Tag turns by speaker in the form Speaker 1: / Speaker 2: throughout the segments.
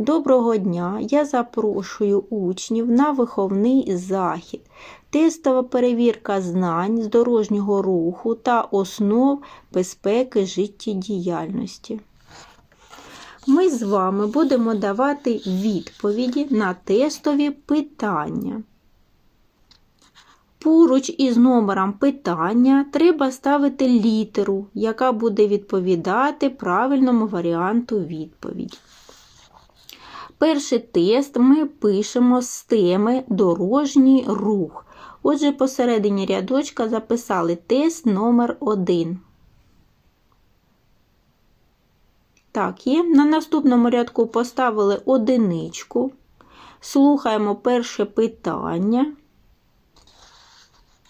Speaker 1: Доброго дня! Я запрошую учнів на виховний захід. Тестова перевірка знань з дорожнього руху та основ безпеки життєдіяльності. Ми з вами будемо давати відповіді на тестові питання. Поруч із номером питання треба ставити літеру, яка буде відповідати правильному варіанту відповіді. Перший тест ми пишемо з теми дорожній рух. Отже, посередині рядочка записали тест номер 1. Так, є. На наступному рядку поставили одиничку. Слухаємо перше питання.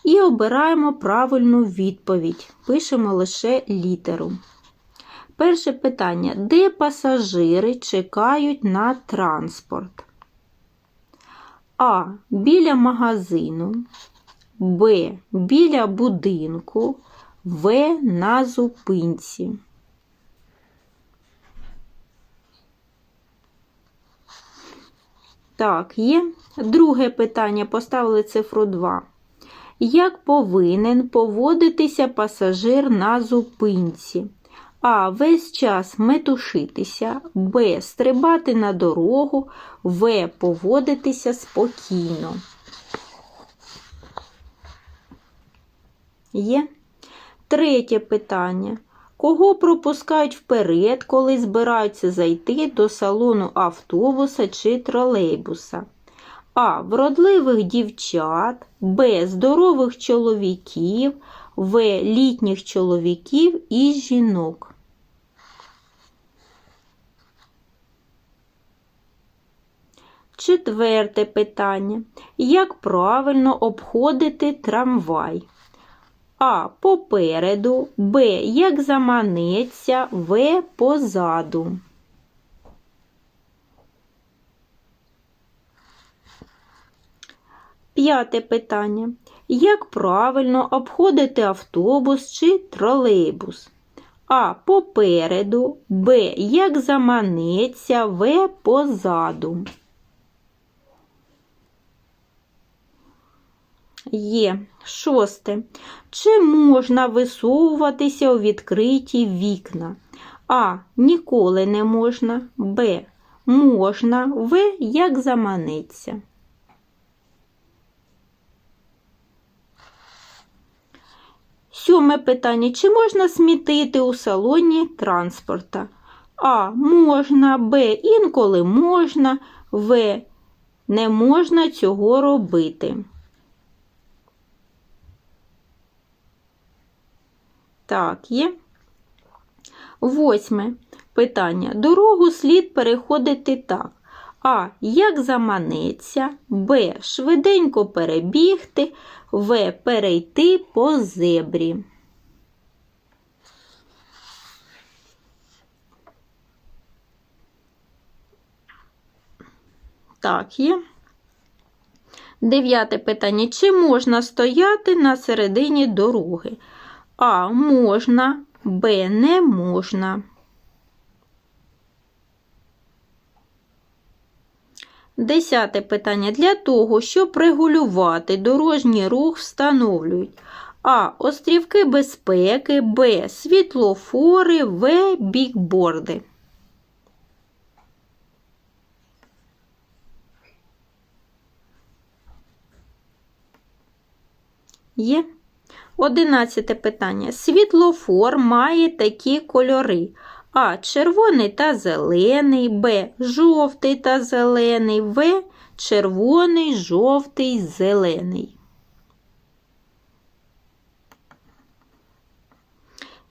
Speaker 1: І обираємо правильну відповідь. Пишемо лише літеру. Перше питання. Де пасажири чекають на транспорт? А. Біля магазину. Б. Біля будинку. В. На зупинці. Так, є. Друге питання. Поставили цифру 2. Як повинен поводитися пасажир на зупинці? А. Весь час метушитися, Б. Стрибати на дорогу, В. Поводитися спокійно. Є. Третє питання. Кого пропускають вперед, коли збираються зайти до салону автобуса чи тролейбуса? А. Вродливих дівчат, Б. Здорових чоловіків, В. Літніх чоловіків і жінок. Четверте питання. Як правильно обходити трамвай? А. Попереду, Б. Як заманеться, В. Позаду. П'яте питання. Як правильно обходити автобус чи тролейбус? А. Попереду, Б. Як заманеться, В. Позаду. Є. Шосте. Чи можна висовуватися у відкриті вікна? А. Ніколи не можна. Б. Можна. В. Як заманеться. Сьоме питання. Чи можна смітити у салоні транспорта? А. Можна, Б. Інколи можна, В. Не можна цього робити. Так, є. Восьме питання. Дорогу слід переходити так. А. Як заманеться, Б. Швиденько перебігти, В. Перейти по зебрі. Так, є. Дев'яте питання. Чи можна стояти на середині дороги? А. Можна, Б. Не можна. Десяте питання. Для того, щоб регулювати дорожній рух, встановлюють А. Острівки безпеки, Б. Світлофори, В. Бікборди. Є. Одинадцяте питання. Світлофор має такі кольори. А. Червоний та зелений, Б. Жовтий та зелений, В. Червоний, жовтий, зелений.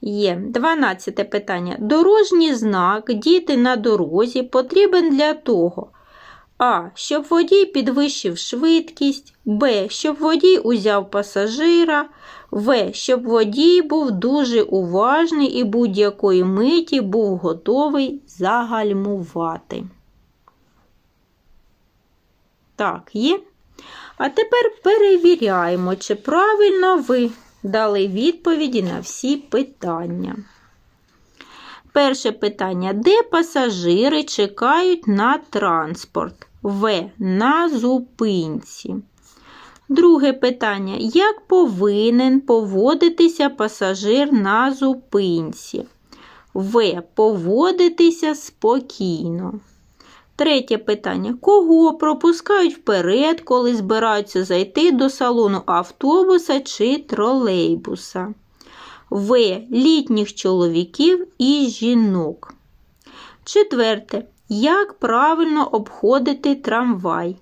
Speaker 1: Є. Дванадцяте питання. Дорожній знак діти на дорозі потрібен для того. А. Щоб водій підвищив швидкість, Б. Щоб водій узяв пасажира, В. Щоб водій був дуже уважний і будь-якої миті був готовий загальмувати. Так, є. А тепер перевіряємо, чи правильно ви дали відповіді на всі питання. Перше питання. Де пасажири чекають на транспорт? В. На зупинці. Друге питання. Як повинен поводитися пасажир на зупинці? В. Поводитися спокійно. Третє питання. Кого пропускають вперед, коли збираються зайти до салону автобуса чи тролейбуса? В. Літніх чоловіків і жінок. Четверте. Як правильно обходити трамвай?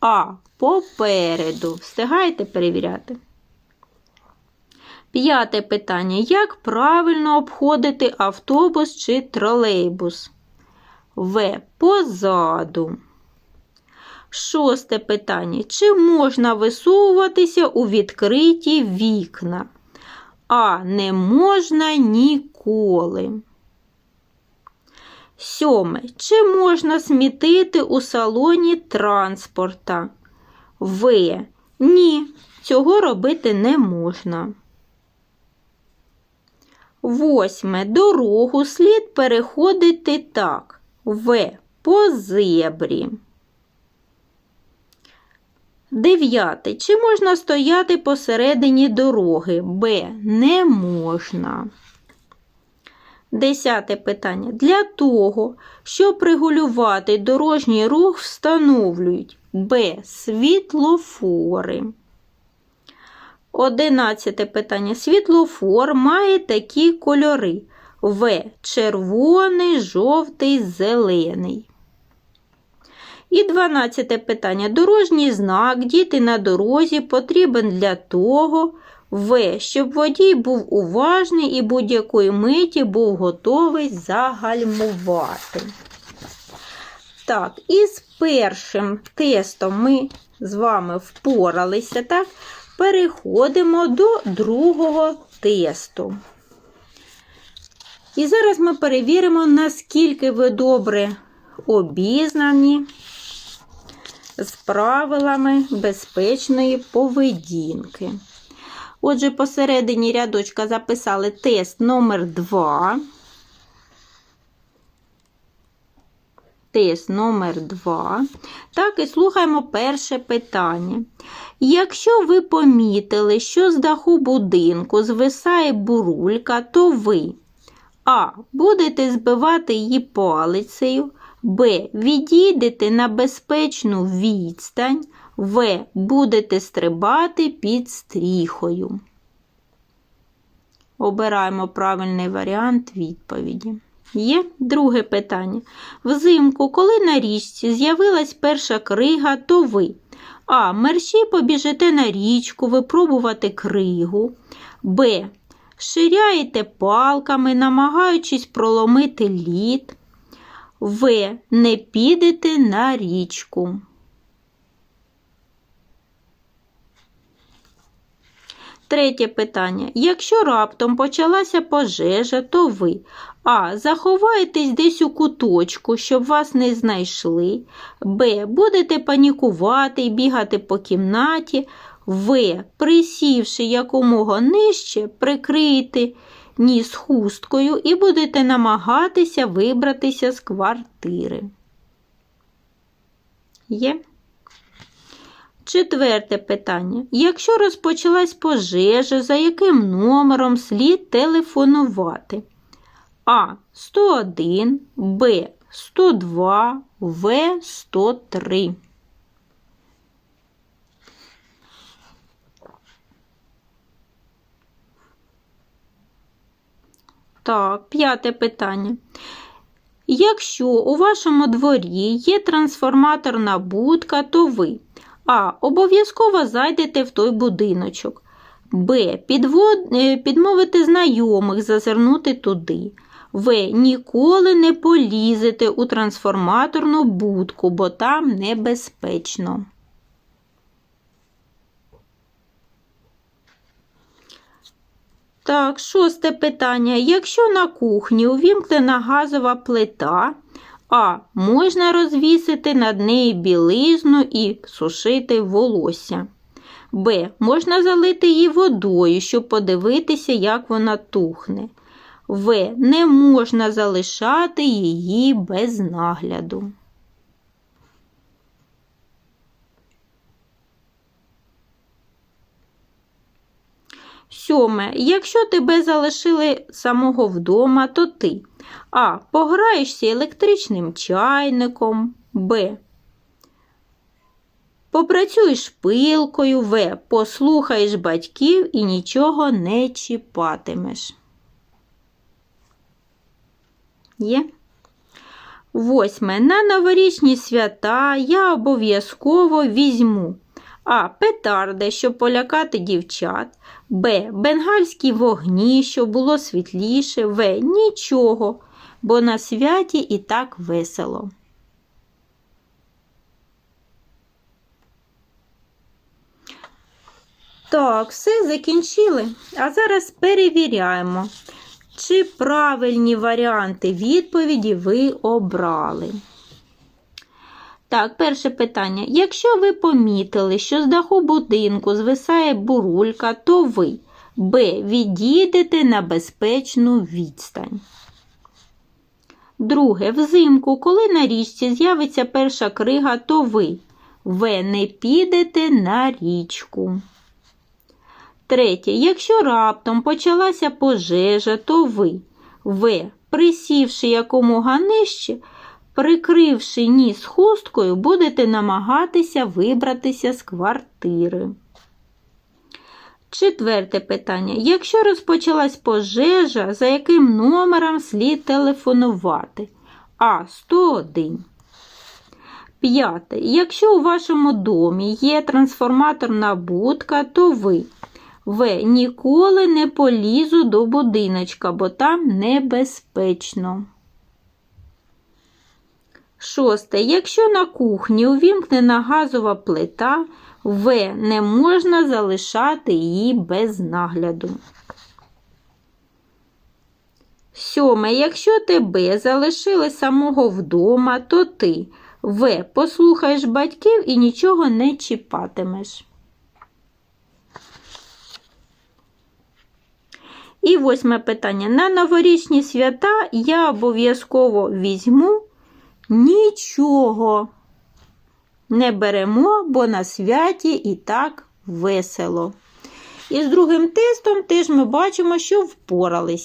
Speaker 1: А. Попереду. Встигаєте перевіряти? П'яте питання. Як правильно обходити автобус чи тролейбус? В. Позаду. Шосте питання. Чи можна висовуватися у відкриті вікна? А. Не можна ніколи. Сьоме. Чи можна смітити у салоні транспорта? В. Ні, цього робити не можна. Восьме. Дорогу слід переходити так. В. По зебрі. Дев'яте. Чи можна стояти посередині дороги? Б. Не можна. Десяте питання. Для того, щоб регулювати дорожній рух, встановлюють Б. Світлофори. Одинадцяте питання. Світлофор має такі кольори В. Червоний, жовтий, зелений. І дванадцяте питання. Дорожній знак діти на дорозі потрібен для того, В. Щоб водій був уважний і будь-якої миті був готовий загальмувати. Так, і з першим тестом ми з вами впоралися, так? Переходимо до другого тесту. І зараз ми перевіримо, наскільки ви добре обізнані з правилами безпечної поведінки. Отже, посередині рядочка записали тест номер 2. Тест номер 2. Так, і слухаємо перше питання. Якщо ви помітили, що з даху будинку звисає бурулька, то ви А. Будете збивати її палицею, Б. Відійдете на безпечну відстань, В. Будете стрибати під стріхою. Обираємо правильний варіант відповіді. Є друге питання. Взимку, коли на річці з'явилась перша крига, то ви А. Мерщій побіжите на річку випробувати кригу. Б. Ширяєте палками, намагаючись проломити лід. В. Не підете на річку. Третє питання. Якщо раптом почалася пожежа, то ви А. Заховаєтесь десь у куточку, щоб вас не знайшли. Б. Будете панікувати і бігати по кімнаті. В. Присівши якомога нижче, прикрийте ніс хусткою і будете намагатися вибратися з квартири. Є? Четверте питання. Якщо розпочалась пожежа, за яким номером слід телефонувати? А. 101, Б. 102, В. 103. Так, п'яте питання. Якщо у вашому дворі є трансформаторна будка, то ви А. Обов'язково зайдете в той будиночок. Б. Підвод... е, Підмовити знайомих зазирнути туди. В. Ніколи не полізете у трансформаторну будку, бо там небезпечно. Так, шосте питання. Якщо на кухні увімкнена газова плита, а. Можна розвісити над нею білизну і сушити волосся. Б. Можна залити її водою, щоб подивитися, як вона тухне. В. Не можна залишати її без нагляду. Сьоме. Якщо тебе залишили самого вдома, то ти А. Пограєшся електричним чайником. Б. Попрацюєш пилкою. В. Послухаєш батьків і нічого не чіпатимеш. Є. Восьме. На новорічні свята я обов'язково візьму А. Петарди, щоб полякати дівчат. Б. Бенгальські вогні, щоб було світліше. В. Нічого, бо на святі і так весело. Так, все закінчили. А зараз перевіряємо, чи правильні варіанти відповіді ви обрали. Так, перше питання. Якщо ви помітили, що з даху будинку звисає бурулька, то ви Б. Відійдете на безпечну відстань. Друге. Взимку, коли на річці з'явиться перша крига, то ви В. Не підете на річку. Третє. Якщо раптом почалася пожежа, то ви В. Присівши якомога нижче, прикривши ніс хусткою, будете намагатися вибратися з квартири. Четверте питання. Якщо розпочалась пожежа, за яким номером слід телефонувати? А. 101. П'яте. Якщо у вашому домі є трансформаторна будка, то ви В. Ніколи не полізу до будиночка, бо там небезпечно. Шосте. Якщо на кухні увімкнена газова плита, В. Не можна залишати її без нагляду. Сьоме. Якщо тебе залишили самого вдома, то ти В. Послухаєш батьків і нічого не чіпатимеш. І восьме питання. На новорічні свята я обов'язково візьму нічого. Не беремо, бо на святі і так весело. І з другим тестом теж ми бачимо, що впорались.